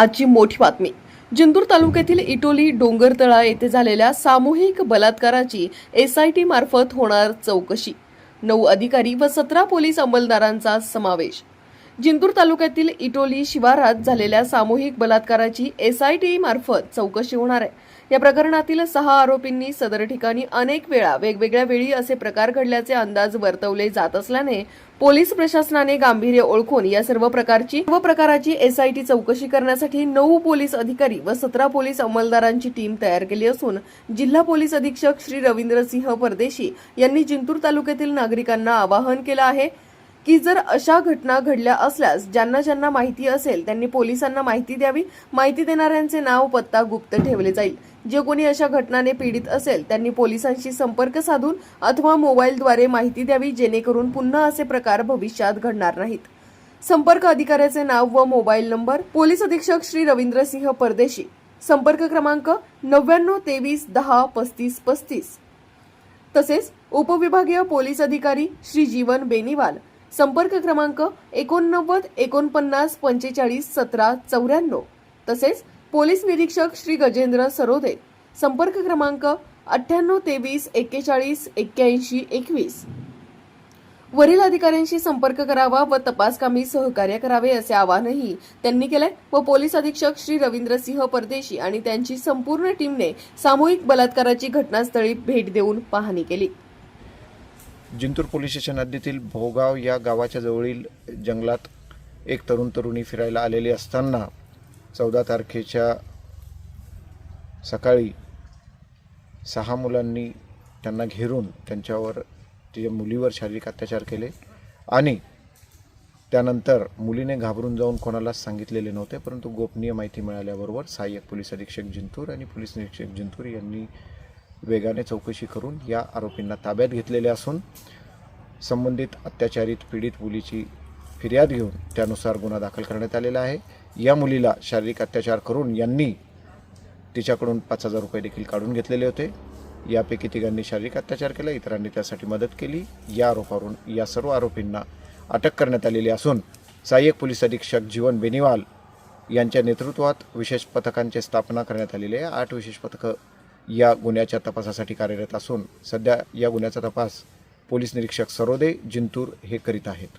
आजची मोठी बातमी. जिंतूर तालुक्यातील इटोली डोंगरतळा येथे झालेल्या सामूहिक बलात्काराची एसआयटी मार्फत होणार चौकशी. नऊ अधिकारी व सतरा पोलीस अंमलदारांचा समावेश. जिंतूर तालुक्यातील इटोली शिवारात झालेल्या सामूहिक बलात्काराची एसआयटी मार्फत चौकशी होणार आहे. या प्रकरणातील सहा आरोपींनी सदर ठिकाणी अनेक वेळा वेगवेगळ्या वेळी असे प्रकार घडल्याचे अंदाज वर्तवले जात असल्याने पोलीस प्रशासनाने गांभीर्य ओळखून या सर्व प्रकारची सर्व प्रकाराची एसआयटी चौकशी करण्यासाठी नऊ पोलीस अधिकारी व सतरा पोलीस अंमलदारांची टीम तयार केली असून जिल्हा पोलीस अधीक्षक श्री रवींद्रसिंह परदेशी यांनी जिंतूर तालुक्यातील नागरिकांना आवाहन केलं आहे. की जर अशा घटना घडल्या असल्यास ज्यांना ज्यांना माहिती असेल त्यांनी पोलिसांना माहिती द्यावी. माहिती देणाऱ्यांचे नाव पत्ता गुप्त ठेवले जाईल. जे कोणी अशा घटनाने पीडित असेल त्यांनी पोलिसांशी संपर्क साधून अथवा मोबाईलद्वारे माहिती द्यावी जेणेकरून पुन्हा असे प्रकार भविष्यात घडणार नाहीत. संपर्क अधिकाऱ्याचे नाव व मोबाईल नंबर पोलीस अधीक्षक श्री रवींद्रसिंह परदेशी. संपर्क क्रमांक नव्याण्णव तेवीस दहा पस्तीस पस्तीस. तसेच उपविभागीय पोलीस अधिकारी श्री जीवन बेनीवाल संपर्क क्रमांक एकोणनव्वद एकोणपन्नास पंचेचाळीस सतरा चौऱ्याण्णव. तसेच पोलीस निरीक्षक श्री गजेंद्र सरोदे. संपर्क क्रमांक अठ्ठ्याण्णव तेवीस एक्केचाळीस एक्क्याऐंशी एकवीस. वरील अधिकाऱ्यांशी संपर्क करावा व तपासकामी सहकार्य करावे असे आवाहनही त्यांनी केले व पोलीस अधीक्षक श्री रवींद्र सिंह परदेशी आणि त्यांची संपूर्ण टीमने सामूहिक बलात्काराची घटनास्थळी भेट देऊन पाहणी केली. जिंतूर पोलीस स्टेशन हद्दीतील भोगाव या गावाच्या जवळील जंगलात एक तरुण तरुणी फिरायला आलेली असताना चौदा तारखेच्या सकाळी सहा मुलांनी त्यांना घेरून त्यांच्यावर तिच्या मुलीवर शारीरिक अत्याचार केले आणि त्यानंतर मुलीने घाबरून जाऊन कोणालाच सांगितलेले नव्हते परंतु गोपनीय माहिती मिळाल्याबरोबर सहाय्यक पोलीस अधीक्षक जिंतूर आणि पोलीस निरीक्षक जिंतूर यांनी वेगाने चौकशी करून या आरोपींना ताब्यात घेतलेले असून संबंधित अत्याचारित पीडित मुलीची फिर्याद घेऊन त्यानुसार गुन्हा दाखल करण्यात आलेला आहे. या मुलीला शारीरिक अत्याचार करून यांनी तिच्याकडून पाच हजार रुपये देखील काढून घेतलेले होते. यापैकी तिघांनी शारीरिक अत्याचार केला इतरांनी त्यासाठी मदत केली. या आरोपावरून या सर्व आरोपींना अटक करण्यात आलेली असून सहाय्यक पोलीस अधीक्षक जीवन बेनिवाल यांच्या नेतृत्वात विशेष पथकांची स्थापना करण्यात आलेली आहे. आठ विशेष पथकं या गुन्ह्याच्या तपासासाठी कार्यरत असून सध्या या गुन्ह्याचा तपास पोलीस निरीक्षक सरोदे जिंतूर हे करीत आहेत.